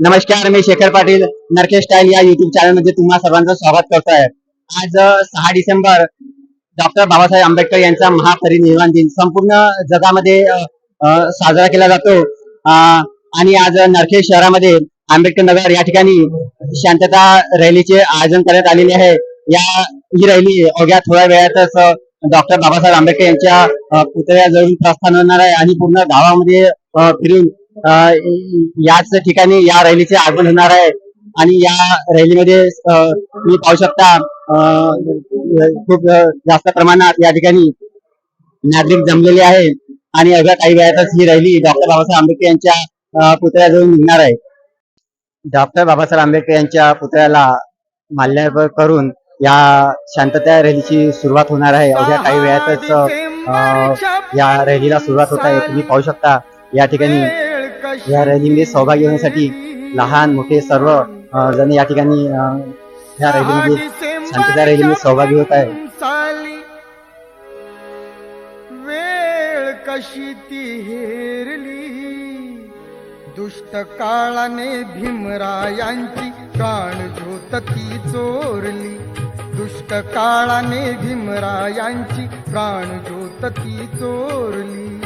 नमस्कार मी शेखर पाटील नरके स्टाईल या युट्यूब चॅनलमध्ये तुम्हा सर्वांचं स्वागत करतोय. आज सहा डिसेंबर डॉक्टर बाबासाहेब आंबेडकर यांचा महापरिनिर्वाण दिन. संपूर्ण जगामध्ये साजरा केला जातो. आणि आज नरखेड शहरामध्ये आंबेडकर नगर या ठिकाणी शांतता रॅलीचे आयोजन करण्यात आलेले आहे. या ही रॅली अवघ्या थोड्या वेळातच डॉक्टर बाबासाहेब आंबेडकर यांच्या पुतळ्याजवळून प्रस्थान होणार आहे आणि पूर्ण गावामध्ये फिरून याच ठिकाणी या रॅलीचे आगमन होणार आहे. आणि या रॅलीमध्ये तुम्ही पाहू शकता खूप जास्त प्रमाणात या ठिकाणी नागरिक जमलेले आहे आणि अवघ्या काही वेळातच ही रॅली डॉक्टर बाबासाहेब आंबेडकर यांच्या पुतळ्याजवळ निघणार आहे. डॉक्टर बाबासाहेब आंबेडकर यांच्या पुतळ्याला माल्यार्पण करून या शांतता रॅलीची सुरुवात होणार आहे. अवघ्या काही वेळातच अ, या रॅलीला सुरुवात होत आहे. तुम्ही पाहू शकता या ठिकाणी या रॅलीमध्ये सहभागी होण्यासाठी लहान मोठे सर्व जण या ठिकाणी या रॅलीमध्ये शांतता रॅलीमध्ये सहभागी होत आहे वेळ कशी ती हेरली? दुष्ट काळाने भीमरायांची प्राण ज्योत ती चोरली. दुष्ट काळाने भीमरायांची प्राण ज्योत ती चोरली.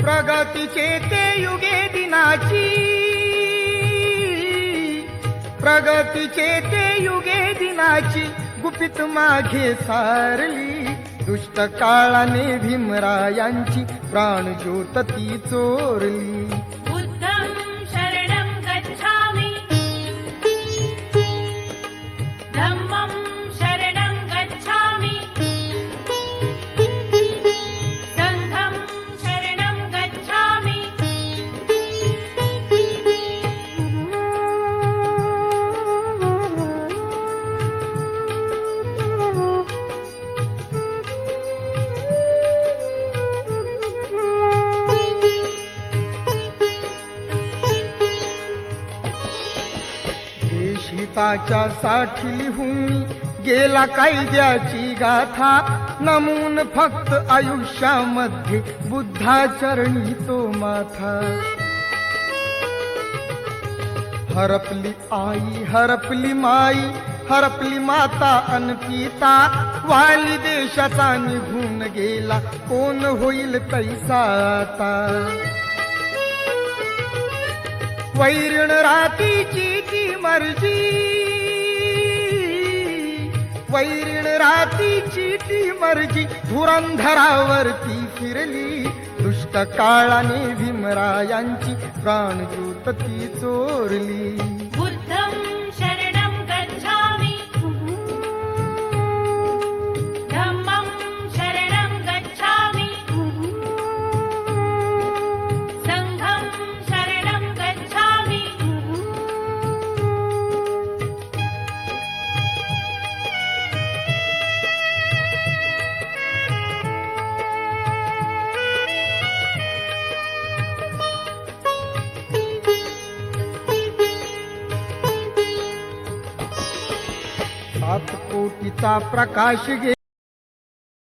प्रगतीचे ते युगे दिनाची. प्रगतीचे ते युगे दिनाची गुपित मागे सारली. दुष्ट काळाने भीमरायांची प्राण ज्योत ती चोरली. देशिताच्या साठी लिहून गेला कायद्याची गाथा. नमून फक्त आयुष्यामध्ये बुद्धाचरणी तो माथा. हरपली आई हरपली माई हरपली माता अनपिता वाली देशाचा निघून गेला. कोण होईल तैसा आता? वैरण रातीची ती मर्जी. वैरण रातीची ती मर्जी धुरंधरावरती फिरली. दुष्ट काळाने भीमरायांची प्राणज्योत ती चोरली. कोटीचा प्रकाश घे.